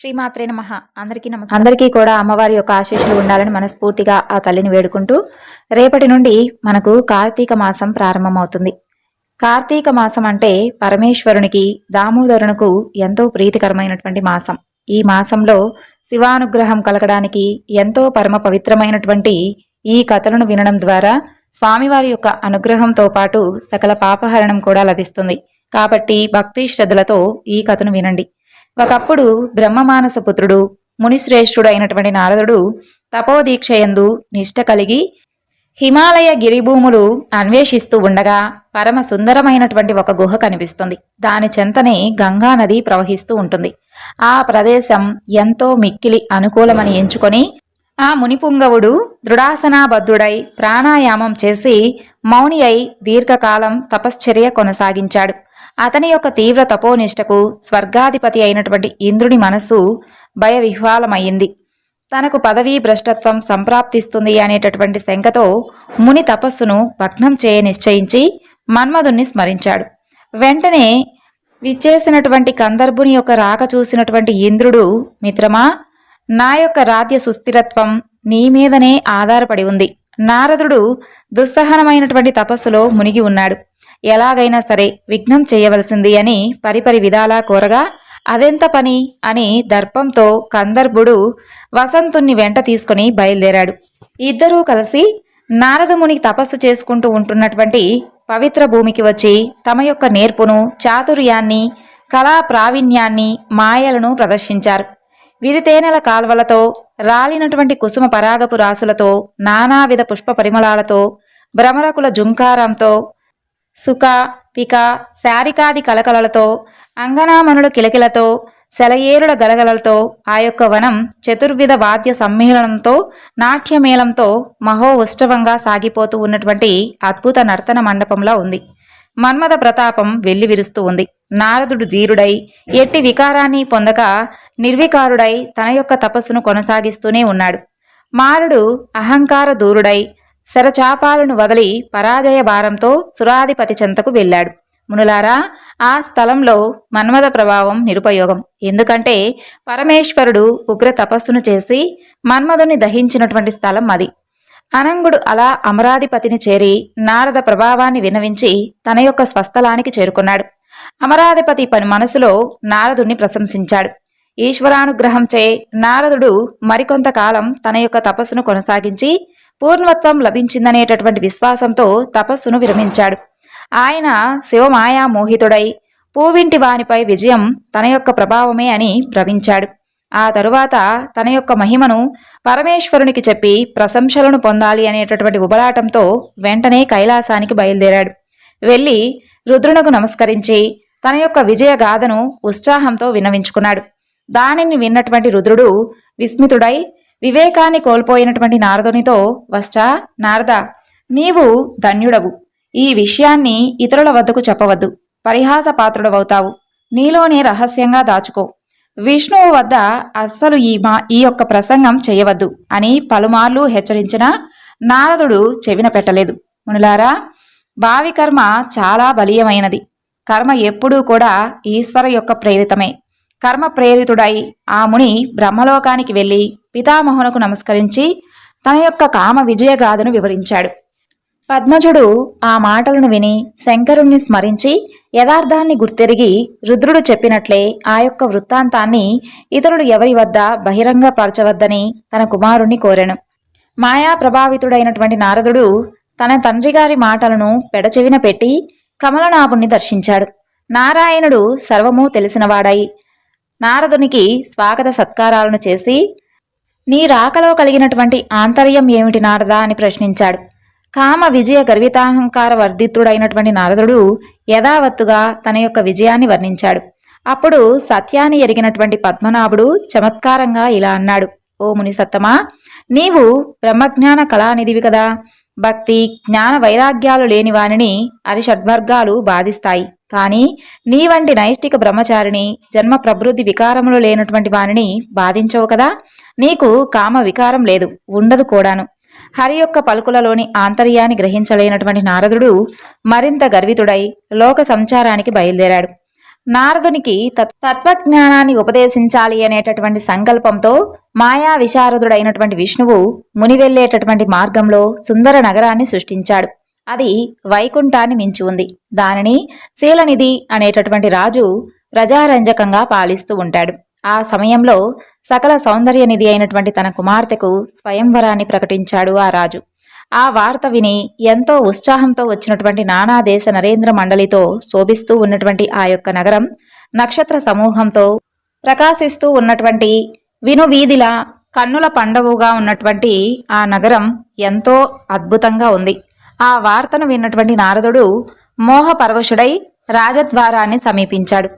శ్రీమాత్రే నమ. అందరికీ నమస్కారం. అందరికీ కూడా అమ్మవారి యొక్క ఆశీస్సులు ఉండాలని మనస్ఫూర్తిగా ఆ తల్లిని వేడుకుంటూ రేపటి నుండి మనకు కార్తీక మాసం ప్రారంభమవుతుంది. కార్తీక మాసం అంటే పరమేశ్వరునికి దామోదరునికి ఎంతో ప్రీతికరమైనటువంటి మాసం. ఈ మాసంలో శివానుగ్రహం కలగడానికి ఎంతో పరమ పవిత్రమైనటువంటి ఈ కథలను వినడం ద్వారా స్వామివారి యొక్క అనుగ్రహంతో పాటు సకల పాపహరణం కూడా లభిస్తుంది. కాబట్టి భక్తి శ్రద్ధలతో ఈ కథను వినండి. ఒకప్పుడు బ్రహ్మమానస పుత్రుడు మునిశ్రేష్ఠుడు అయినటువంటి నారదుడు తపోదీక్షయందు నిష్ట కలిగి హిమాలయ గిరిభూములు అన్వేషిస్తూ ఉండగా పరమ సుందరమైనటువంటి ఒక గుహ కనిపిస్తుంది. దాని చెంతనే గంగా నది ప్రవహిస్తూ ఉంటుంది. ఆ ప్రదేశం ఎంతో మిక్కిలి అనుకూలమని ఎంచుకొని ఆ మునిపుంగవుడు దృఢాసనాబద్ధుడై ప్రాణాయామం చేసి మౌని అయి దీర్ఘకాలం తపశ్చర్య కొనసాగించాడు. అతని యొక్క తీవ్ర తపోనిష్టకు స్వర్గాధిపతి అయినటువంటి ఇంద్రుని మనస్సు భయవిహ్వాలమయ్యింది. తనకు పదవీ భ్రష్టత్వం సంప్రాప్తిస్తుంది అనేటటువంటి శంకతో ముని తపస్సును భగ్నం చేయ నిశ్చయించి మన్మధుణ్ణి స్మరించాడు. వెంటనే విచ్చేసినటువంటి కందర్భుని యొక్క రాక చూసినటువంటి ఇంద్రుడు మిత్రమా నా యొక్క రాజ్య సుస్థిరత్వం నీ మీదనే ఆధారపడి ఉంది. నారదుడు దుస్సహనమైనటువంటి తపస్సులో మునిగి ఉన్నాడు. ఎలాగైనా సరే విఘ్నం చేయవలసింది అని పరిపరి విధాలా కోరగా అదెంత పని? అని దర్పంతో కందర్భుడు వసంతుణ్ణి వెంట తీసుకుని బయలుదేరాడు. ఇద్దరూ కలిసి నారదముని తపస్సు చేసుకుంటూ ఉంటున్నటువంటి పవిత్ర భూమికి వచ్చి తమ యొక్క నేర్పును చాతుర్యాన్ని కళా ప్రావీణ్యాన్ని మాయలను ప్రదర్శించారు. విరితేనెల కాల్వలతో రాలినటువంటి కుసుమ పరాగపు రాసులతో నానావిధ పుష్ప పరిమళాలతో భ్రమరకుల జుంకారంతో సుఖ పిక శారికాది కలకలలతో అంగనామనుల కిలకిలతో సెలయేరుల గలగలలతో ఆ యొక్క వనం చతుర్విధ వాద్య సమ్మేళనంతో నాట్యమేళంతో మహోత్సవంగా సాగిపోతూ ఉన్నటువంటి అద్భుత నర్తన మండపంలా ఉంది. మన్మథ ప్రతాపం వెల్లివిరుస్తూ ఉంది. నారదుడు ధీరుడై ఎట్టి వికారాన్ని పొందక నిర్వికారుడై తన యొక్క తపస్సును కొనసాగిస్తూనే ఉన్నాడు. మారుడు అహంకార దూరుడై శరచాపాలను వదిలి పరాజయ భారంతో సురాధిపతి చెంతకు వెళ్ళాడు. మునులారా ఆ స్థలంలో మన్మథ ప్రభావం నిరుపయోగం. ఎందుకంటే పరమేశ్వరుడు ఉగ్ర తపస్సును చేసి మన్మధుని దహించినటువంటి స్థలం అది. అనంగుడు అలా అమరాధిపతిని చేరి నారద ప్రభావాన్ని వినవించి తన యొక్క స్వస్థలానికి చేరుకున్నాడు. అమరాధిపతి పని మనసులో నారదుణ్ణి ప్రశంసించాడు. ఈశ్వరానుగ్రహంచే నారదుడు మరికొంతకాలం తన యొక్క తపస్సును కొనసాగించి పూర్ణత్వం లభించిందనేటటువంటి విశ్వాసంతో తపస్సును విరమించాడు. ఆయన శివమాయా మోహితుడై పూవింటి వానిపై విజయం తన యొక్క ప్రభావమే అని భ్రమించాడు. ఆ తరువాత తన యొక్క మహిమను పరమేశ్వరునికి చెప్పి ప్రశంసలను పొందాలి అనేటటువంటి ఉబలాటంతో వెంటనే కైలాసానికి బయలుదేరాడు. వెళ్ళి రుద్రునకు నమస్కరించి తన యొక్క విజయ గాథను ఉత్సాహంతో విన్నవించుకున్నాడు. దానిని విన్నటువంటి రుద్రుడు విస్మితుడై వివేకాన్ని కోల్పోయినటువంటి నారదునితో వస్తా నారద నీవు ధన్యుడవు. ఈ విషయాన్ని ఇతరుల వద్దకు చెప్పవద్దు. పరిహాస పాత్రుడవవుతావు. నీలోనే రహస్యంగా దాచుకో. విష్ణువు వద్ద అస్సలు ఈ మా ఈ యొక్క ప్రసంగం చేయవద్దు అని పలుమార్లు హెచ్చరించినా నారదుడు చెవిన పెట్టలేదు. మునులారా భావి కర్మ చాలా బలీయమైనది. కర్మ ఎప్పుడూ కూడా ఈశ్వర యొక్క ప్రేరితమే. కర్మ ప్రేరితుడై ఆ ముని బ్రహ్మలోకానికి వెళ్ళి పితామహునకు నమస్కరించి తన యొక్క కామ విజయగాథను వివరించాడు. పద్మజుడు ఆ మాటలను విని శంకరుణ్ణి స్మరించి యథార్థాన్ని గుర్తెరిగి రుద్రుడు చెప్పినట్లే ఆ యొక్క వృత్తాంతాన్ని ఇతరుడు ఎవరి వద్ద బహిరంగపరచవద్దని తన కుమారుణ్ణి కోరెను. మాయా ప్రభావితుడైనటువంటి నారదుడు తన తండ్రిగారి మాటలను పెడచెవిన పెట్టి కమలనాభుణ్ణి దర్శించాడు. నారాయణుడు సర్వము తెలిసినవాడై నారదునికి స్వాగత సత్కారాలను చేసి నీ రాకలో కలిగినటువంటి ఆంతర్యం ఏమిటి నారదా అని ప్రశ్నించాడు. కామ విజయ గర్వితాహంకార వర్ధితుడైనటువంటి నారదుడు యథావత్తుగా తన యొక్క విజయాన్ని వర్ణించాడు. అప్పుడు సత్యాన్ని ఎరిగినటువంటి పద్మనాభుడు చమత్కారంగా ఇలా అన్నాడు. ఓ ముని సత్తమా నీవు బ్రహ్మజ్ఞాన కళానిధివి కదా. భక్తి జ్ఞాన వైరాగ్యాలు లేని వానిని అరిషడ్వర్గాలు బాధిస్తాయి. కానీ నీ వంటి నైష్టిక బ్రహ్మచారిని జన్మ ప్రవృద్ధి వికారములు లేనటువంటి వానిని బాధించవు కదా? నీకు కామ వికారం లేదు ఉండదు కూడాను. హరి యొక్క పలుకులలోని ఆంతర్యాన్ని గ్రహించలేనటువంటి నారదుడు మరింత గర్వితుడై లోక సంచారానికి బయలుదేరాడు. నారదునికి తత్- తత్వజ్ఞానాన్ని ఉపదేశించాలి అనేటటువంటి సంకల్పంతో మాయా విశారదుడైనటువంటి విష్ణువు మునివెళ్ళేటటువంటి మార్గంలో సుందర నగరాన్ని సృష్టించాడు. అది వైకుంఠాన్ని మించి ఉంది. దానిని శీలనిధి అనేటటువంటి రాజు ప్రజారంజకంగా పాలిస్తూ ఉంటాడు. ఆ సమయంలో సకల సౌందర్య నిధి అయినటువంటి తన కుమార్తెకు స్వయంవరాన్ని ప్రకటించాడు ఆ రాజు. ఆ వార్త విని ఎంతో ఉత్సాహంతో వచ్చినటువంటి నానా దేశ నరేంద్ర మండలితో శోభిస్తూ ఉన్నటువంటి ఆ యొక్క నగరం నక్షత్ర సమూహంతో ప్రకాశిస్తూ ఉన్నటువంటి వినువీధిల కన్నుల పండవుగా ఉన్నటువంటి ఆ నగరం ఎంతో అద్భుతంగా ఉంది. ఆ వార్తను విన్నటువంటి నారదుడు మోహపరవశుడై రాజద్వారాన్ని సమీపించాడు.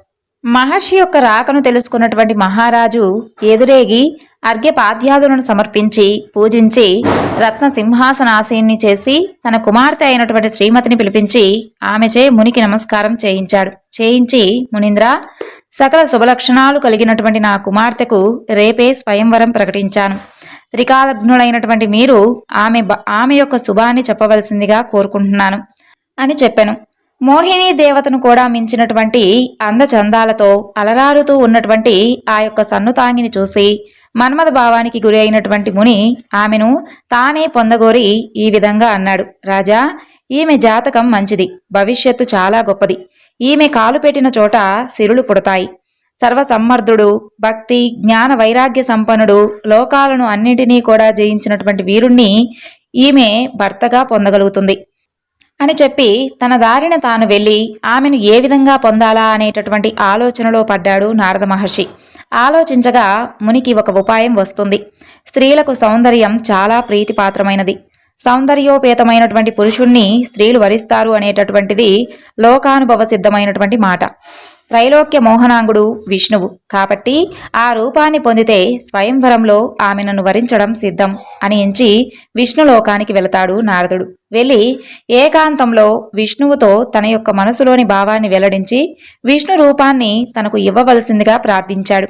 మహర్షి యొక్క రాకను తెలుసుకున్నటువంటి మహారాజు ఎదురేగి అర్ఘ్యపాద్యాదులను సమర్పించి పూజించి రత్న సింహాసనాసీన్ని చేసి తన కుమార్తె అయినటువంటి శ్రీమతిని పిలిపించి ఆమెచే మునికి నమస్కారం చేయించాడు. చేయించి మునింద్ర సకల శుభలక్షణాలు కలిగినటువంటి నా కుమార్తెకు రేపే స్వయంవరం ప్రకటించాను. త్రికాలజ్ఞులైనటువంటి మీరు ఆమె ఆమె యొక్క శుభాన్ని చెప్పవలసిందిగా కోరుకుంటున్నాను అని చెప్పాను. మోహిని దేవతను కూడా మించినటువంటి అందచందాలతో అలరారుతూ ఉన్నటువంటి ఆ యొక్క సన్నుతాంగిని చూసి మన్మథ భావానికి గురి అయినటువంటి ముని ఆమెను తానే పొందగోరి ఈ విధంగా అన్నాడు. రాజా ఈమె జాతకం మంచిది భవిష్యత్తు చాలా గొప్పది. ఈమె కాలు పెట్టిన చోట సిరులు పుడతాయి. సర్వసమ్మర్ధుడు భక్తి జ్ఞాన వైరాగ్య సంపన్నుడు లోకాలను అన్నింటినీ కూడా జయించినటువంటి వీరుణ్ణి ఈమె భర్తగా పొందగలుగుతుంది. అని చెప్పి తన దారిన తాను వెళ్ళి ఆమెను ఏ విధంగా పొందాలా అనేటటువంటి ఆలోచనలో పడ్డాడు నారద మహర్షి. ఆలోచించగా మునికి ఒక ఉపాయం వస్తుంది. స్త్రీలకు సౌందర్యం చాలా ప్రీతిపాత్రమైనది. సౌందర్యోపేతమైనటువంటి పురుషుణ్ణి స్త్రీలు వరిస్తారు అనేటటువంటిది లోకానుభవ సిద్ధమైనటువంటి మాట. త్రైలోక్య మోహనాంగుడు విష్ణువు. కాబట్టి ఆ రూపాన్ని పొందితే స్వయంవరంలో ఆమె నన్ను వరించడం సిద్ధం అని ఎంచి విష్ణులోకానికి వెళతాడు నారదుడు. వెళ్ళి ఏకాంతంలో విష్ణువుతో తన యొక్క మనసులోని భావాన్ని వెల్లడించి విష్ణు రూపాన్ని తనకు ఇవ్వవలసిందిగా ప్రార్థించాడు.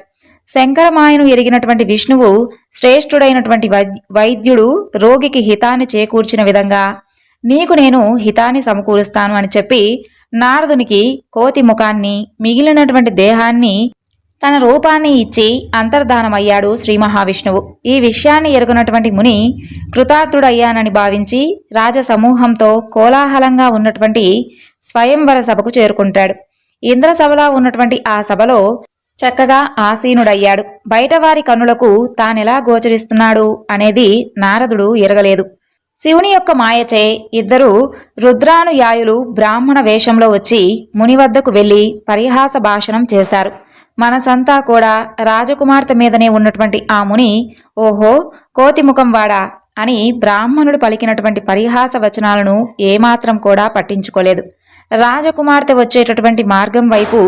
శంకరమాయను ఎరిగినటువంటి విష్ణువు శ్రేష్ఠుడైనటువంటి వైద్యుడు రోగికి హితాన్ని చేకూర్చిన విధంగా నీకు నేను హితాన్ని సమకూరుస్తాను అని చెప్పి నారదునికి కోతి ముఖాన్ని మిగిలినటువంటి దేహాన్ని తన రూపాన్ని ఇచ్చి అంతర్ధానమయ్యాడు శ్రీ మహావిష్ణువు. ఈ విషయాన్ని ఎరుగునటువంటి ముని కృతార్థుడయ్యానని భావించి రాజసమూహంతో కోలాహలంగా ఉన్నటువంటి స్వయంవర సభకు చేరుకుంటాడు. ఇంద్రసభలా ఉన్నటువంటి ఆ సభలో చక్కగా ఆసీనుడయ్యాడు. బయటవారి కన్నులకు తానెలా గోచరిస్తున్నాడు అనేది నారదుడు ఎరగలేదు. శివుని యొక్క మాయచే ఇద్దరు రుద్రానుయాయులు బ్రాహ్మణ వేషంలో వచ్చి ముని వద్దకు వెళ్ళి పరిహాస భాషణం చేశారు. మనసంతా కూడా రాజకుమార్తె మీదనే ఉన్నటువంటి ఆ ముని ఓహో కోతిముఖం వాడా అని బ్రాహ్మణుడు పలికినటువంటి పరిహాస వచనాలను ఏమాత్రం కూడా పట్టించుకోలేదు. రాజకుమార్తె వచ్చేటటువంటి మార్గం వైపు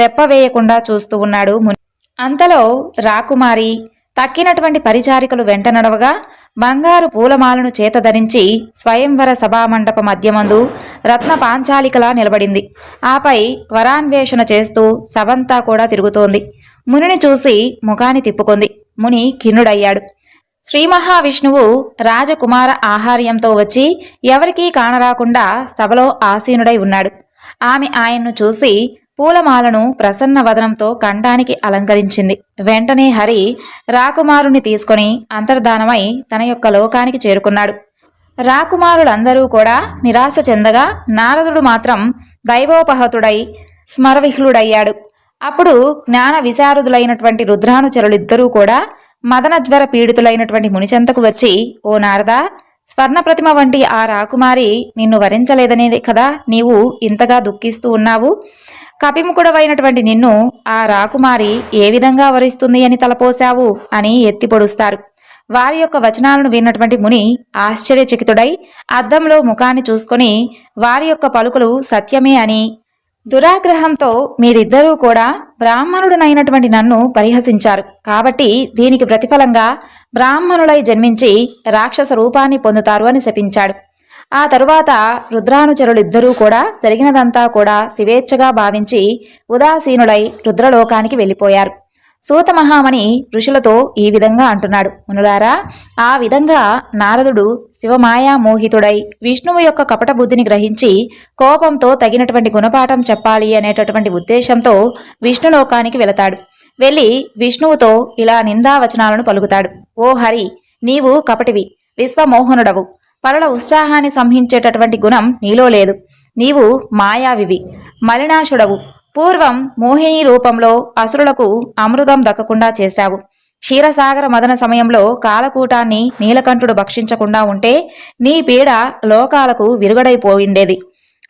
రెప్పవేయకుండా చూస్తూ ఉన్నాడు ముని. అంతలో రాకుమారి తక్కినటువంటి పరిచారికలు వెంట నడవగా బంగారు పూలమాలను చేత ధరించి స్వయంవర సభామండప మధ్యమందు రత్న పాంచాలికలా నిలబడింది. ఆపై వరాన్వేషణ చేస్తూ సభంతా కూడా తిరుగుతోంది. మునిని చూసి ముఖాన్ని తిప్పుకుంది. ముని ఖిన్నుడయ్యాడు. శ్రీ మహావిష్ణువు రాజకుమార ఆహార్యంతో వచ్చి ఎవరికీ కానరాకుండా సభలో ఆసీనుడై ఉన్నాడు. ఆమె ఆయన్ను చూసి పూలమాలను ప్రసన్న వదనంతో కంఠానికి అలంకరించింది. వెంటనే హరి రాకుమారుని తీసుకొని అంతర్ధానమై తన యొక్క లోకానికి చేరుకున్నాడు. రాకుమారులందరూ కూడా నిరాశ చెందగా నారదుడు మాత్రం దైవోపహతుడై స్మరవిహ్లుడయ్యాడు అప్పుడు జ్ఞాన విశారదులైనటువంటి రుద్రానుచరులిద్దరూ కూడా మదనజ్వర పీడితులైనటువంటి మునిచెంతకు వచ్చి ఓ నారదా స్వర్ణ ప్రతిమ వంటి ఆ రాకుమారి నిన్ను వరించలేదనే కదా నీవు ఇంతగా దుఃఖిస్తూ ఉన్నావు? కపిముకుడవైనటువంటి నిన్ను ఆ రాకుమారి ఏ విధంగా వరిస్తుంది అని తలపోశావు అని ఎత్తి పొడుస్తారు. వారి యొక్క వచనాలను విన్నటువంటి ముని ఆశ్చర్యచకితుడై అద్దంలో ముఖాన్ని చూసుకొని వారి యొక్క పలుకులు సత్యమే అని దురాగ్రహంతో మీరిద్దరూ కూడా బ్రాహ్మణుడనైనటువంటి నన్ను పరిహసించారు. కాబట్టి దీనికి ప్రతిఫలంగా బ్రాహ్మణులై జన్మించి రాక్షస రూపాన్ని పొందుతారు అని శపించాడు. ఆ తరువాత రుద్రానుచరులిద్దరూ కూడా జరిగినదంతా కూడా శివేచ్ఛగా భావించి ఉదాసీనులై రుద్రలోకానికి వెళ్ళిపోయారు. సూత మహామణి ఋషులతో ఈ విధంగా అంటున్నాడు. మునులారా ఆ విధంగా నారదుడు శివమాయా మోహితుడై విష్ణువు యొక్క కపట బుద్ధిని గ్రహించి కోపంతో తగినటువంటి గుణపాఠం చెప్పాలి అనేటటువంటి ఉద్దేశంతో విష్ణులోకానికి వెళతాడు. వెళ్ళి విష్ణువుతో ఇలా నిందావచనాలను పలుకుతాడు. ఓ హరి నీవు కపటివి విశ్వమోహనుడవు. పరుల ఉత్సాహాన్ని సంహించేటటువంటి గుణం నీలో లేదు. నీవు మాయావివి మలినాశుడవు. పూర్వం మోహిని రూపంలో అసురులకు అమృతం దక్కకుండా చేశావు. క్షీరసాగర మదన సమయంలో కాలకూటాన్ని నీలకంఠుడు భక్షించకుండా ఉంటే నీ పీడ లోకాలకు విరుగడైపోయిండేది.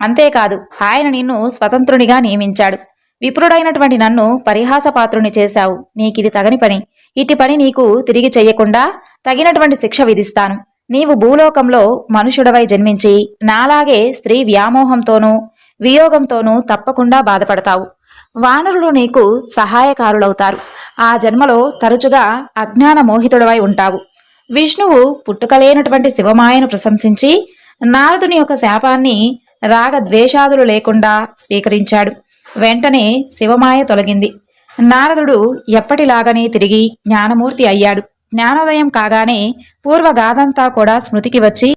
అంతేకాదు ఆయన నిన్ను స్వతంత్రునిగా నియమించాడు. విప్రుడైనటువంటి నన్ను పరిహాసపాత్రుని చేశావు. నీకిది తగని పని. ఇట్టి పని నీకు తిరిగి చెయ్యకుండా తగినటువంటి శిక్ష విధిస్తాను. నీవు భూలోకంలో మనుషుడవై జన్మించి నాలాగే స్త్రీ వ్యామోహంతోనూ వియోగంతోనూ తప్పకుండా బాధపడతావు. వానరులు నీకు సహాయకారులవుతారు. ఆ జన్మలో తరచుగా అజ్ఞాన మోహితుడవై ఉంటావు. విష్ణువు పుట్టుకలేనటువంటి శివమాయను ప్రశంసించి నారదుని యొక్క శాపాన్ని రాగద్వేషాదులు లేకుండా స్వీకరించాడు. వెంటనే శివమాయ తొలగింది. నారదుడు ఎప్పటిలాగనే తిరిగి జ్ఞానమూర్తి అయ్యాడు. జ్ఞానోదయం కాగానే పూర్వగాథంతా కూడా స్మృతికి వచ్చి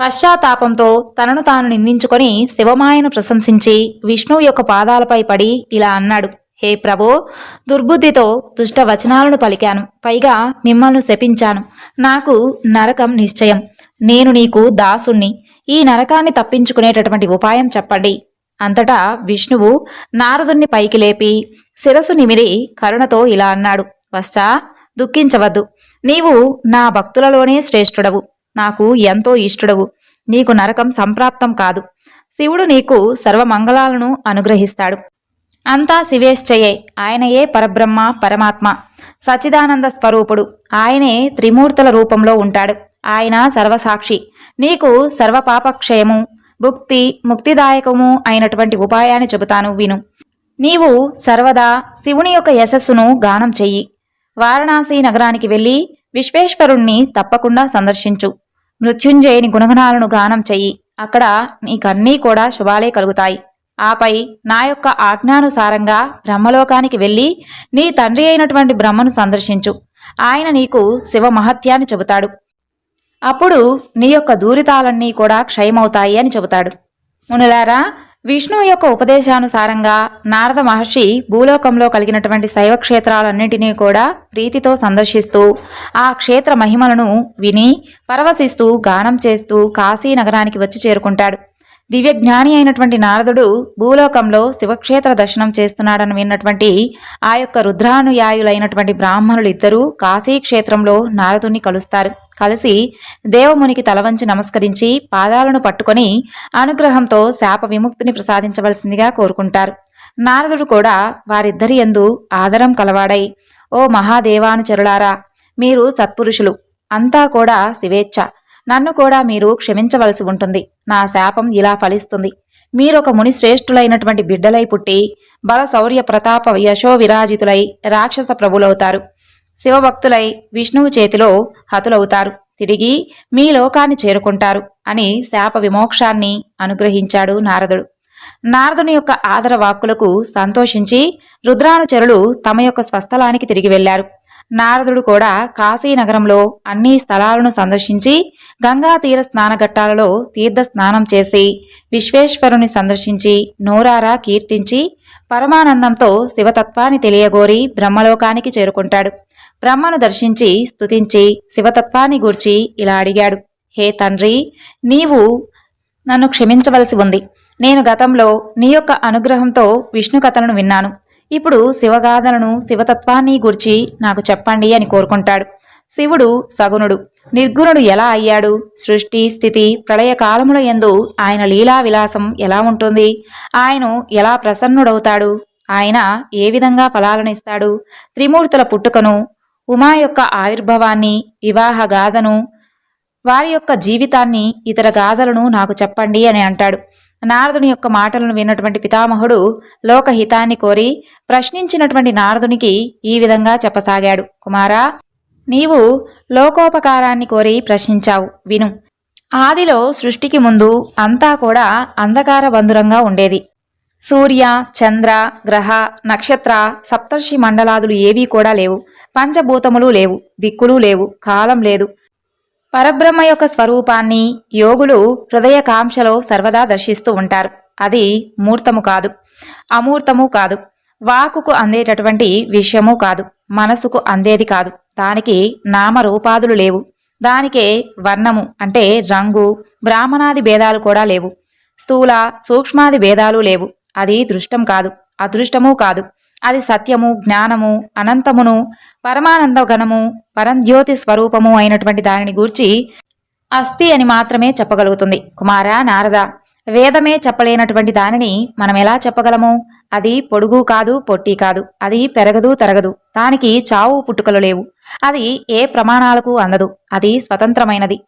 పశ్చాత్తాపంతో తనను తాను నిందించుకొని శివమాయను ప్రశంసించి విష్ణువు యొక్క పాదాలపై పడి ఇలా అన్నాడు హే ప్రభో దుర్బుద్ధితో దుష్ట వచనాలను పలికాను పైగా మిమ్మల్ని శపించాను. నాకు నరకం నిశ్చయం. నేను నీకు దాసుణ్ణి. ఈ నరకాన్ని తప్పించుకునేటటువంటి ఉపాయం చెప్పండి. అంతటా విష్ణువు నారదుణ్ణి పైకి లేపి శిరసు నిమిరి కరుణతో ఇలా అన్నాడు వశ్చా దుఃఖించవద్దు. నీవు నా భక్తులలోనే శ్రేష్ఠుడవు. నాకు ఎంతో ఇష్టడవు. నీకు నరకం సంప్రాప్తం కాదు. శివుడు నీకు సర్వమంగళాలను అనుగ్రహిస్తాడు. అంతా శివేశ్చయే. ఆయనయే పరబ్రహ్మ పరమాత్మ. సచ్చిదానంద స్వరూపుడు. ఆయనే త్రిమూర్తుల రూపంలో ఉంటాడు. ఆయన సర్వసాక్షి. నీకు సర్వపాపక్షయము భుక్తి ముక్తిదాయకము అయినటువంటి ఉపాయాన్ని చెబుతాను విను. నీవు సర్వదా శివుని యొక్క యశస్సును గానం చెయ్యి. వారణాసి నగరానికి వెళ్ళి విశ్వేశ్వరుణ్ణి తప్పకుండా సందర్శించు. మృత్యుంజయుని గుణగణాలను గానం చెయ్యి. అక్కడ నీకన్నీ కూడా శుభాలే కలుగుతాయి. ఆపై నా యొక్క ఆజ్ఞానుసారంగా బ్రహ్మలోకానికి వెళ్ళి నీ తండ్రి అయినటువంటి బ్రహ్మను సందర్శించు. ఆయన నీకు శివ మహత్యాన్ని చెబుతాడు. అప్పుడు నీ యొక్క దూరితాలన్నీ కూడా క్షయమవుతాయి అని చెబుతాడు. మునులారా విష్ణువు యొక్క ఉపదేశానుసారంగా నారద మహర్షి భూలోకంలో కలిగినటువంటి శైవ క్షేత్రాలన్నింటినీ కూడా ప్రీతితో సందర్శిస్తూ ఆ క్షేత్ర మహిమలను విని పరవశిస్తూ గానం చేస్తూ కాశీ నగరానికి వచ్చి చేరుకుంటాడు. దివ్యజ్ఞాని అయినటువంటి నారదుడు భూలోకంలో శివక్షేత్ర దర్శనం చేస్తున్నాడని విన్నటువంటి ఆ యొక్క రుద్రానుయాయులైనటువంటి బ్రాహ్మణులు ఇద్దరూ కాశీ క్షేత్రంలో నారదుని కలుస్తారు. కలిసి దేవమునికి తలవంచి నమస్కరించి పాదాలను పట్టుకొని అనుగ్రహంతో శాప విముక్తిని ప్రసాదించవలసిందిగా కోరుకుంటారు. నారదుడు కూడా వారిద్దరి ఎందు ఆదరం కలవాడై ఓ మహాదేవానుచరులారా మీరు సత్పురుషులు అంతా కూడా శివేచ్ఛ. నన్ను కూడా మీరు క్షమించవలసి ఉంటుంది. నా శాపం ఇలా ఫలిస్తుంది. మీరొక ముని శ్రేష్ఠులైనటువంటి బిడ్డలై పుట్టి బల శౌర్య ప్రతాప యశో విరాజితులై రాక్షస ప్రభులవుతారు. శివభక్తులై విష్ణువు చేతిలో హతులవుతారు. తిరిగి మీ లోకాన్ని చేరుకుంటారు అని శాప విమోక్షాన్ని అనుగ్రహించాడు నారదుడు. నారదుని యొక్క ఆదర వాక్కులకు సంతోషించి రుద్రానుచరులు తమ యొక్క స్వస్థలానికి తిరిగి వెళ్ళారు నారదుడు కూడా కాశీనగరంలో అన్ని స్థలాలను సందర్శించి గంగా తీర స్నానఘట్టాలలో తీర్థ స్నానం చేసి విశ్వేశ్వరుని సందర్శించి నోరారా కీర్తించి పరమానందంతో శివతత్వాన్ని తెలియగోరి బ్రహ్మలోకానికి చేరుకుంటాడు. బ్రహ్మను దర్శించి స్తుతించి శివతత్వాన్ని గూర్చి ఇలా అడిగాడు. హే తండ్రి నీవు నన్ను క్షమించవలసి ఉంది. నేను గతంలో నీ యొక్క అనుగ్రహంతో విష్ణు కథలను విన్నాను. ఇప్పుడు శివగాథలను శివతత్వాన్ని గురించి నాకు చెప్పండి అని కోరుకుంటాడు. శివుడు సగుణుడు. నిర్గుణుడు ఎలా అయ్యాడు? సృష్టి స్థితి ప్రళయ కాలముల యందు ఆయన లీలా విలాసం ఎలా ఉంటుంది? ఆయన ఎలా ప్రసన్నుడవుతాడు? ఆయన ఏ విధంగా ఫలాలను ఇస్తాడు త్రిమూర్తుల పుట్టుకను ఉమా యొక్క ఆవిర్భావాన్ని వివాహ గాథను వారి యొక్క జీవితాన్ని ఇతర గాథలను నాకు చెప్పండి అని అంటాడు. నారదుని యొక్క మాటలను విన్నటువంటి పితామహుడు లోకహితాన్ని కోరి ప్రశ్నించినటువంటి నారదునికి ఈ విధంగా చెప్పసాగాడు. కుమారా నీవు లోకోపకారాన్ని కోరి ప్రశ్నించావు. విను. ఆదిలో సృష్టికి ముందు అంతా కూడా అంధకార బంధురంగా ఉండేది. సూర్య చంద్ర గ్రహ నక్షత్ర సప్తర్షి మండలాదులు ఏవీ కూడా లేవు. పంచభూతములు లేవు. దిక్కులు లేవు. కాలం లేదు. పరబ్రహ్మ యొక్క స్వరూపాన్ని యోగులు హృదయకాంక్షలో సర్వదా దర్శిస్తూ ఉంటారు. అది మూర్తము కాదు. అమూర్తము కాదు. వాకుకు అందేటటువంటి విషయము కాదు. మనసుకు అందేది కాదు. దానికి నామరూపాదులు లేవు. దానికే వర్ణము అంటే రంగు బ్రాహ్మణాది భేదాలు కూడా లేవు. స్థూల సూక్ష్మాది భేదాలు లేవు. అది దృష్టం కాదు. అదృష్టము కాదు. అది సత్యము జ్ఞానము అనంతమును పరమానంద గణము పరంజ్యోతి స్వరూపము అయినటువంటి దానిని గూర్చి అస్థి అని మాత్రమే చెప్పగలుగుతుంది. కుమార నారద వేదమే చెప్పలేనటువంటి దానిని మనం ఎలా చెప్పగలము? అది పొడుగు కాదు పొట్టి కాదు అది పెరగదు తరగదు దానికి చావు పుట్టుకలు లేవు. అది ఏ ప్రమాణాలకు అందదు అది స్వతంత్రమైనది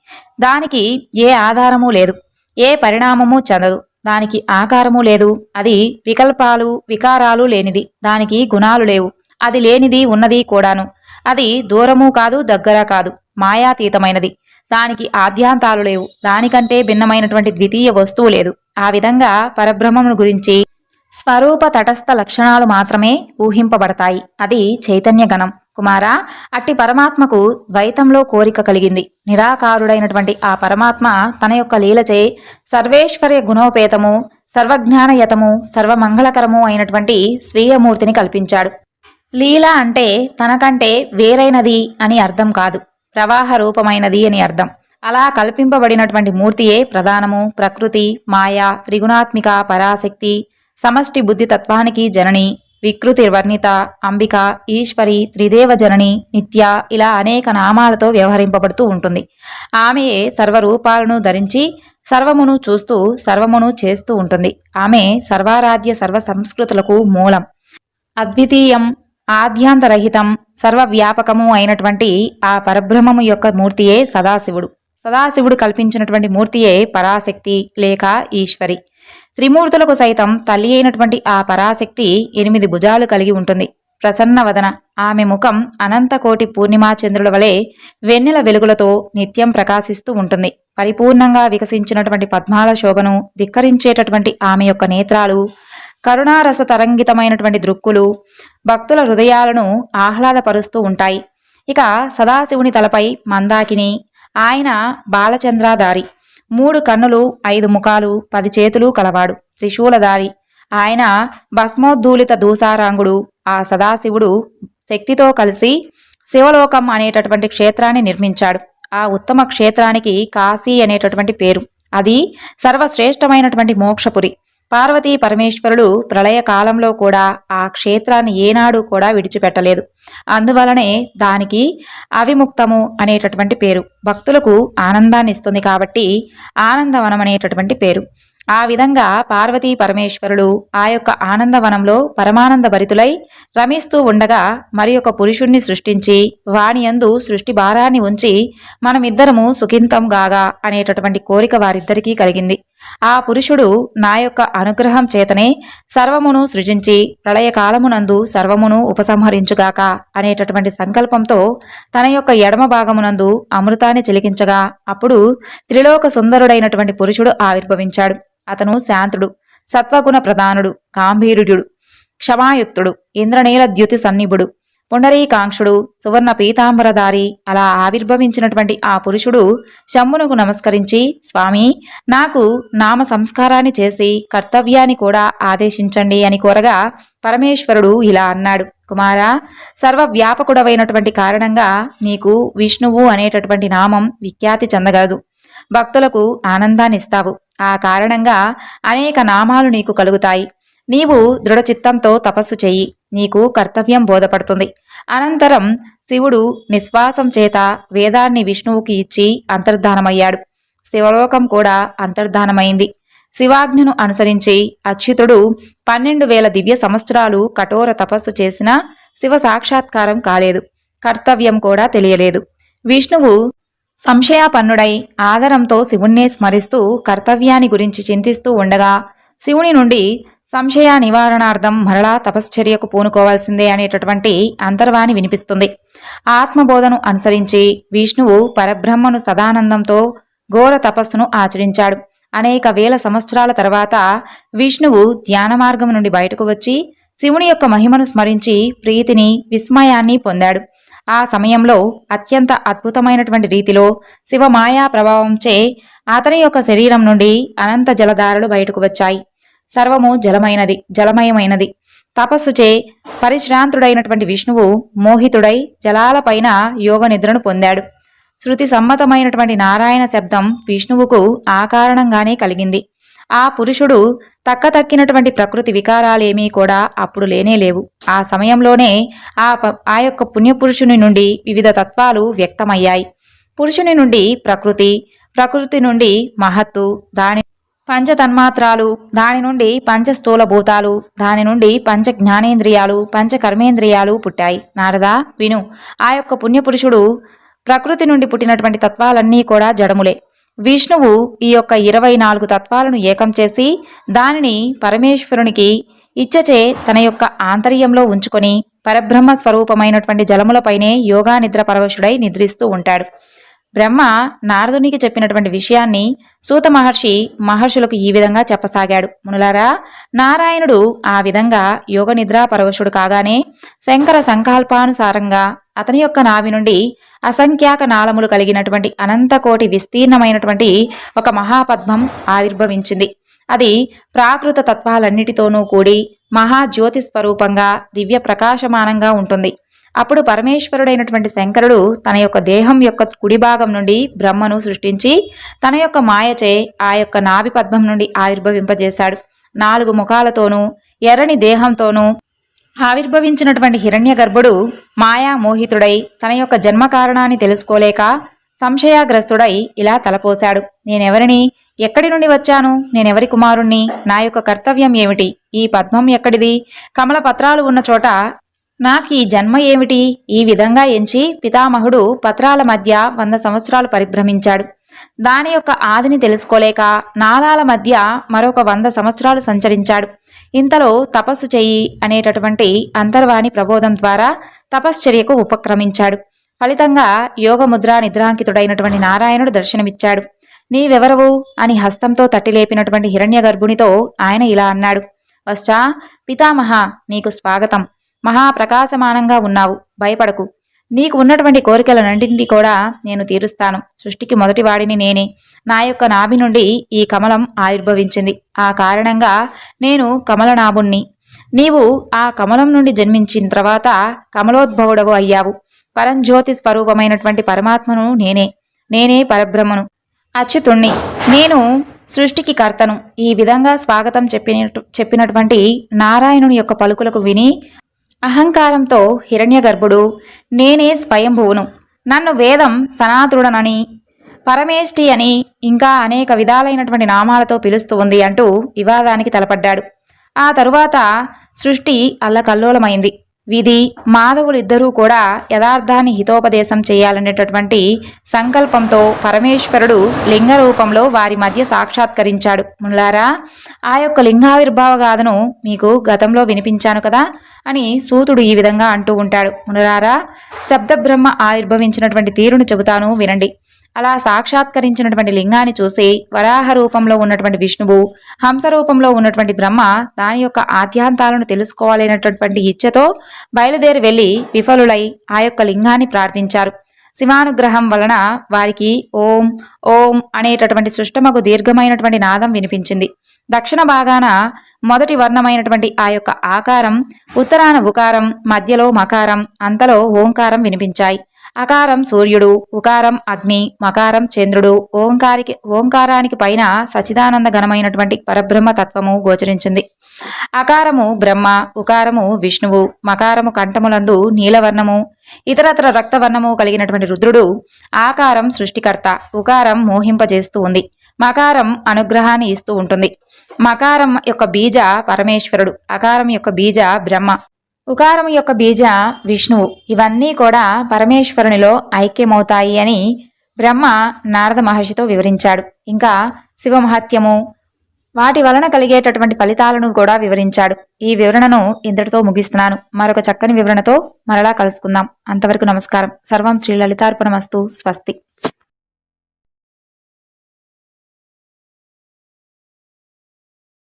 దానికి ఏ ఆధారము లేదు ఏ పరిణామము చెందదు. దానికి ఆకారము లేదు. అది వికల్పాలు వికారాలు లేనిది. దానికి గుణాలు లేవు. అది లేనిది ఉన్నది కూడాను. అది దూరము కాదు దగ్గర కాదు. మాయాతీతమైనది. దానికి ఆద్యాంతాలు లేవు. దానికంటే భిన్నమైనటువంటి ద్వితీయ వస్తువు లేదు. ఆ విధంగా పరబ్రహ్మమును గురించి స్వరూప తటస్థ లక్షణాలు మాత్రమే ఊహింపబడతాయి. అది చైతన్య గణం. కుమారా అట్టి పరమాత్మకు ద్వైతంలో కోరిక కలిగింది. నిరాకారుడైనటువంటి ఆ పరమాత్మ తన యొక్క లీలచే సర్వేశ్వర్య గుణోపేతము సర్వజ్ఞానయతము సర్వమంగళకరము అయినటువంటి స్వీయమూర్తిని కల్పించాడు. లీల అంటే తనకంటే వేరైనది అని అర్థం కాదు. ప్రవాహ రూపమైనది అని అర్థం. అలా కల్పింపబడినటువంటి మూర్తియే ప్రధానము ప్రకృతి మాయా త్రిగుణాత్మిక పరాశక్తి సమష్టి బుద్ధి తత్వానికి జనని వికృతి వర్ణిత అంబిక ఈశ్వరి త్రిదేవ జనని నిత్య ఇలా అనేక నామాలతో వ్యవహరింపబడుతూ ఉంటుంది. ఆమెయే సర్వరూపాలను ధరించి సర్వమును చూస్తూ సర్వమును చేస్తూ ఉంటుంది. ఆమె సర్వారాధ్య సర్వ సంస్కృతులకు మూలం. అద్వితీయం ఆద్యాంతరహితం సర్వవ్యాపకము అయినటువంటి ఆ పరబ్రహ్మము యొక్క మూర్తియే సదాశివుడు. సదాశివుడు కల్పించినటువంటి మూర్తియే పరాశక్తి లేక ఈశ్వరి. త్రిమూర్తులకు సైతం తల్లి అయినటువంటి ఆ పరాశక్తి ఎనిమిది భుజాలు కలిగి ఉంటుంది. ప్రసన్నవదన ఆమె ముఖం అనంతకోటి పూర్ణిమా చంద్రుల వలె వెన్నెల వెలుగులతో నిత్యం ప్రకాశిస్తూ ఉంటుంది. పరిపూర్ణంగా వికసించినటువంటి పద్మాల శోభను ధిక్కరించేటటువంటి ఆమె యొక్క నేత్రాలు కరుణారస తరంగితమైనటువంటి దృక్కులు భక్తుల హృదయాలను ఆహ్లాదపరుస్తూ ఉంటాయి. ఇక సదాశివుని తలపై మందాకిని ఆయన బాలచంద్రాదారి మూడు కన్నులు ఐదు ముఖాలు పది చేతులు కలవాడు. త్రిశూలధారి. ఆయన భస్మోద్దూలిత దూసారాంగుడు. ఆ సదాశివుడు శక్తితో కలిసి శివలోకం అనేటటువంటి క్షేత్రాన్ని నిర్మించాడు. ఆ ఉత్తమ క్షేత్రానికి కాశీ అనేటటువంటి పేరు. అది సర్వశ్రేష్టమైనటువంటి మోక్షపురి. పార్వతీ పరమేశ్వరుడు ప్రళయ కాలంలో కూడా ఆ క్షేత్రాన్ని ఏనాడు కూడా విడిచిపెట్టలేదు. అందువలనే దానికి అవిముక్తము అనేటటువంటి పేరు. భక్తులకు ఆనందాన్ని ఇస్తుంది కాబట్టి ఆనందవనం అనేటటువంటి పేరు. ఆ విధంగా పార్వతీ పరమేశ్వరులు ఆ యొక్క ఆనందవనంలో పరమానంద భరితులై రమిస్తూ ఉండగా మరి ఒక పురుషుణ్ణి సృష్టించి వాని యందు సృష్టి భారాన్ని ఉంచి మనమిద్దరము సుఖింతం గాగా అనేటటువంటి కోరిక వారిద్దరికీ కలిగింది. ఆ పురుషుడు నా యొక్క అనుగ్రహం చేతనే సర్వమును సృజించి ప్రళయకాలమునందు సర్వమును ఉపసంహరించుగాక అనేటటువంటి సంకల్పంతో తన యొక్క ఎడమ భాగమునందు అమృతాన్ని చిలికించగా అప్పుడు త్రిలోక సుందరుడైనటువంటి పురుషుడు ఆవిర్భవించాడు. అతను శాంతుడు సత్వగుణ ప్రధానుడు గాంభీర్యుడు క్షమాయుక్తుడు ఇంద్రనీల ద్యుతి సన్నిభుడు. పుండరీకాంక్షుడు సువర్ణ పీతాంబరధారి అలా ఆవిర్భవించినటువంటి ఆ పురుషుడు శంభునకు నమస్కరించి స్వామి నాకు నామ సంస్కారాన్ని చేసి కర్తవ్యాన్ని కూడా ఆదేశించండి అని కోరగా పరమేశ్వరుడు ఇలా అన్నాడు. కుమారా సర్వవ్యాపకుడవైనటువంటి కారణంగా నీకు విష్ణువు అనేటటువంటి నామం విఖ్యాతి చెందగలదు. భక్తులకు ఆనందాన్నిస్తావు. ఆ కారణంగా అనేక నామాలు నీకు కలుగుతాయి. నీవు దృఢచిత్తంతో తపస్సు చెయ్యి నీకు కర్తవ్యం బోధపడుతుంది. అనంతరం శివుడు నిశ్వాసం చేత వేదాన్ని విష్ణువుకి ఇచ్చి అంతర్ధానమయ్యాడు. శివలోకం కూడా అంతర్ధానమైంది. శివాజ్ఞను అనుసరించి అచ్యుతుడు పన్నెండు వేల దివ్య సంవత్సరాలు కఠోర తపస్సు చేసినా శివ సాక్షాత్కారం కాలేదు. కర్తవ్యం కూడా తెలియలేదు. విష్ణువు సంశయాపన్నుడై ఆదరంతో శివుణ్ణే స్మరిస్తూ కర్తవ్యాన్ని గురించి చింతిస్తూ ఉండగా శివుని నుండి సంశయ నివారణార్థం మరలా తపశ్చర్యకు పూనుకోవాల్సిందే అనేటటువంటి అంతర్వాణి వినిపిస్తుంది. ఆత్మబోధను అనుసరించి విష్ణువు పరబ్రహ్మను సదానందంతో ఘోర తపస్సును ఆచరించాడు. అనేక వేల సంవత్సరాల తర్వాత విష్ణువు ధ్యాన మార్గం నుండి బయటకు వచ్చి శివుని యొక్క మహిమను స్మరించి ప్రీతిని విస్మయాన్ని పొందాడు. ఆ సమయంలో అత్యంత అద్భుతమైనటువంటి రీతిలో శివమాయా ప్రభావంచే అతని యొక్క శరీరం నుండి అనంత జలధారలు బయటకు వచ్చాయి. సర్వము జలమైనది జలమయమైనది. తపస్సుచే పరిశ్రాంతుడైనటువంటి విష్ణువు మోహితుడై జలాలపైన యోగ నిద్రను పొందాడు. శృతి సమ్మతమైనటువంటి నారాయణ శబ్దం విష్ణువుకు ఆ కారణంగానే కలిగింది. ఆ పురుషుడు తక్కతక్కినటువంటి ప్రకృతి వికారాలేమీ కూడా అప్పుడు లేనే లేవు. ఆ సమయంలోనే ఆ ఆ యొక్క పుణ్యపురుషుని నుండి వివిధ తత్వాలు వ్యక్తమయ్యాయి. పురుషుని నుండి ప్రకృతి ప్రకృతి నుండి మహత్తు దాని పంచ తన్మాత్రాలు దాని నుండి పంచ స్థూల భూతాలు దాని నుండి పంచ జ్ఞానేంద్రియాలు పంచ కర్మేంద్రియాలు పుట్టాయి. నారదా విను. ఆ యొక్క పుణ్యపురుషుడు ప్రకృతి నుండి పుట్టినటువంటి తత్వాలన్నీ కూడా జడములే. విష్ణువు ఈ యొక్క ఇరవై నాలుగు తత్వాలను ఏకం చేసి దానిని పరమేశ్వరునికి ఇచ్చచే తన యొక్క ఆంతర్యంలో ఉంచుకొని పరబ్రహ్మ స్వరూపమైనటువంటి జలములపైనే యోగా నిద్ర పరవశుడై నిద్రిస్తూ ఉంటాడు. బ్రహ్మ నారదునికి చెప్పినటువంటి విషయాన్ని సూత మహర్షి మహర్షులకు ఈ విధంగా చెప్పసాగాడు. మునులారా నారాయణుడు ఆ విధంగా యోగ నిద్రా పరవశుడు కాగానే శంకర సంకల్పానుసారంగా అతని యొక్క నావి నుండి అసంఖ్యాక నాళములు కలిగినటువంటి అనంతకోటి విస్తీర్ణమైనటువంటి ఒక మహాపద్మం ఆవిర్భవించింది. అది ప్రాకృత తత్వాలన్నిటితోనూ కూడి మహాజ్యోతి స్వరూపంగా దివ్య ప్రకాశమానంగా ఉంటుంది. అప్పుడు పరమేశ్వరుడైనటువంటి శంకరుడు తన యొక్క దేహం యొక్క కుడి భాగం నుండి బ్రహ్మను సృష్టించి తన యొక్క మాయచే ఆ యొక్క నాభి పద్మం నుండి ఆవిర్భవింపజేశాడు. నాలుగు ముఖాలతోనూ ఎర్రని దేహంతోనూ ఆవిర్భవించినటువంటి హిరణ్య గర్భుడు మాయా మోహితుడై తన యొక్క జన్మ కారణాన్ని తెలుసుకోలేక సంశయాగ్రస్తుడై ఇలా తలపోశాడు. నేనెవరిని? ఎక్కడి నుండి వచ్చాను? నేనెవరి కుమారుణ్ణి? నా యొక్క కర్తవ్యం ఏమిటి? ఈ పద్మం ఎక్కడిది? కమల పత్రాలు ఉన్న చోట నాకు ఈ జన్మ ఏమిటి? ఈ విధంగా ఎంచి పితామహుడు పత్రాల మధ్య వంద సంవత్సరాలు పరిభ్రమించాడు. దాని యొక్క ఆదిని తెలుసుకోలేక నాదాల మధ్య మరొక వంద సంవత్సరాలు సంచరించాడు. ఇంతలో తపస్సు చెయ్యి అనేటటువంటి అంతర్వాణి ప్రబోధం ద్వారా తపశ్చర్యకు ఉపక్రమించాడు. ఫలితంగా యోగముద్ర నిద్రాంకితుడైనటువంటి నారాయణుడు దర్శనమిచ్చాడు. నీవెవరవు అని హస్తంతో తట్టిలేపినటువంటి హిరణ్య గర్భునితో ఆయన ఇలా అన్నాడు. వశ్చా పితామహ నీకు స్వాగతం. మహాప్రకాశమానంగా ఉన్నావు. భయపడకు. నీకు ఉన్నటువంటి కోరికలన్నింటినీ కూడా నేను తీరుస్తాను. సృష్టికి మొదటి వాడిని నేనే. నా యొక్క నాభి నుండి ఈ కమలం ఆవిర్భవించింది. ఆ కారణంగా నేను కమలనాభుణ్ణి. నీవు ఆ కమలం నుండి జన్మించిన తర్వాత కమలోద్భవుడవు అయ్యావు. పరంజ్యోతి స్వరూపమైనటువంటి పరమాత్మను నేనే. నేనే పరబ్రహ్మను. అచ్యుతుణ్ణి. నేను సృష్టికి కర్తను. ఈ విధంగా స్వాగతం చెప్పినట్టు చెప్పినటువంటి నారాయణుని యొక్క పలుకులకు విని అహంకారంతో హిరణ్యగర్భుడు నేనే స్వయంభువును. నన్ను వేదం సనాతుడనని పరమేష్టి అని ఇంకా అనేక విధాలైనటువంటి నామాలతో పిలుస్తూ ఉంది అంటూ వివాదానికి తలపడ్డాడు. ఆ తరువాత సృష్టి అల్లకల్లోలమైంది. విధి మాధవులిద్దరూ కూడా యథార్థాన్ని హితోపదేశం చేయాలనేటటువంటి సంకల్పంతో పరమేశ్వరుడు లింగ రూపంలో వారి మధ్య సాక్షాత్కరించాడు. మునులారా ఆ యొక్క లింగావిర్భావ గాథను మీకు గతంలో వినిపించాను కదా అని సూతుడు ఈ విధంగా అంటూ ఉంటాడు. మునులారా శబ్దబ్రహ్మ ఆవిర్భవించినటువంటి తీరును చెబుతాను వినండి. అలా సాక్షాత్కరించినటువంటి లింగాన్ని చూసి వరాహ రూపంలో ఉన్నటువంటి విష్ణువు హంస రూపంలో ఉన్నటువంటి బ్రహ్మ దాని యొక్క ఆద్యాంతాలను తెలుసుకోవాలనేటటువంటి ఇచ్ఛతో బయలుదేరి వెళ్ళి విఫలులై ఆ యొక్క లింగాన్ని ప్రార్థించారు. శివానుగ్రహం వలన వారికి ఓం ఓం అనేటటువంటి సృష్టమగు దీర్ఘమైనటువంటి నాదం వినిపించింది. దక్షిణ భాగాన మొదటి వర్ణమైనటువంటి ఆ యొక్క ఆకారం ఉత్తరాన ఉకారం మధ్యలో మకారం అంతలో ఓంకారం వినిపించాయి. అకారం సూర్యుడు ఉకారం అగ్ని మకారం చంద్రుడు ఓంకారికి ఓంకారానికి పైన సచిదానంద ఘనమైనటువంటి పరబ్రహ్మ తత్వము గోచరించింది. అకారము బ్రహ్మ ఉకారము విష్ణువు మకారము కంఠములందు నీలవర్ణము ఇతరత్ర రక్తవర్ణము కలిగినటువంటి రుద్రుడు ఆకారం సృష్టికర్త ఉకారం మోహింపజేస్తూ ఉంది. మకారం అనుగ్రహాన్ని ఇస్తూ ఉంటుంది. మకారం యొక్క బీజ పరమేశ్వరుడు అకారం యొక్క బీజ బ్రహ్మ. ఉకారం యొక్క బీజ విష్ణువు ఇవన్నీ కూడా పరమేశ్వరునిలో ఐక్యమవుతాయి అని బ్రహ్మ నారద మహర్షితో వివరించాడు. ఇంకా శివమహత్యము వాటి వలన కలిగేటటువంటి ఫలితాలను కూడా వివరించాడు. ఈ వివరణను ఇంతటితో ముగిస్తున్నాను. మరొక చక్కని వివరణతో మరలా కలుసుకుందాం. అంతవరకు నమస్కారం. సర్వం శ్రీ లలితార్పణమస్తు. స్వస్తి.